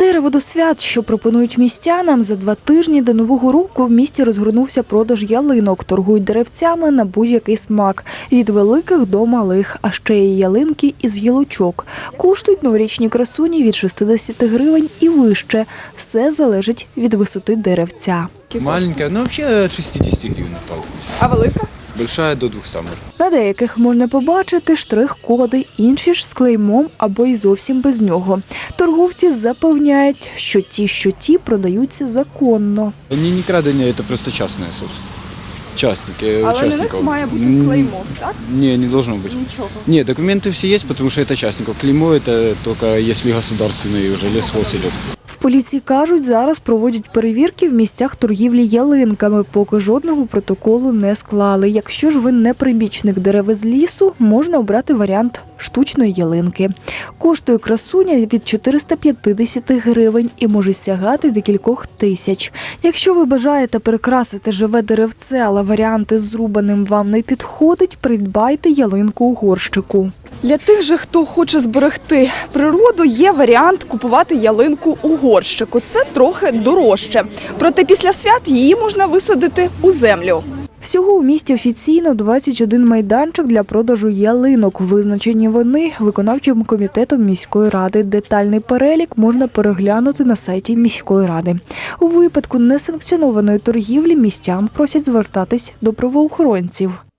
Дерево до свят, що пропонують містянам, за два тижні до нового року в місті розгорнувся продаж ялинок. Торгують деревцями на будь-який смак від великих до малих, а ще є ялинки із гілочок. Коштують новорічні красуні від 60 гривень і вище. Все залежить від висоти деревця. Маленькая, ну вообще от 60 гривен палка. А велика? Большая до 200 можно. На деяких можна побачити штрих-коди, інші ж з клеймом або й зовсім без нього. Торговці запевняють, що ті, що ті продаються законно. Не, не крадение, это просто частная собственно. Частники, Але на них участников. має бути М, клеймо, так? Не, не должно быть. Нічого. Нет, документы все есть, потому что это частников. Клеймо это только если государственный уже лесхоз идет. Поліції кажуть, зараз проводять перевірки в місцях торгівлі ялинками, поки жодного протоколу не склали. Якщо ж ви не прибічник дерева з лісу, можна обрати варіант штучної ялинки. Коштує красуня від 450 гривень і може сягати до кількох тисяч. Якщо ви бажаєте прикрасити живе деревце, але варіанти з зрубаним вам не підходить, придбайте ялинку у горщику. Для тих же, хто хоче зберегти природу, є варіант купувати ялинку у горщику. Це трохи дорожче. Проте після свят її можна висадити у землю. Всього у місті офіційно 21 майданчик для продажу ялинок. Визначені вони виконавчим комітетом міської ради. Детальний перелік можна переглянути на сайті міської ради. У випадку несанкціонованої торгівлі містян просять звертатись до правоохоронців.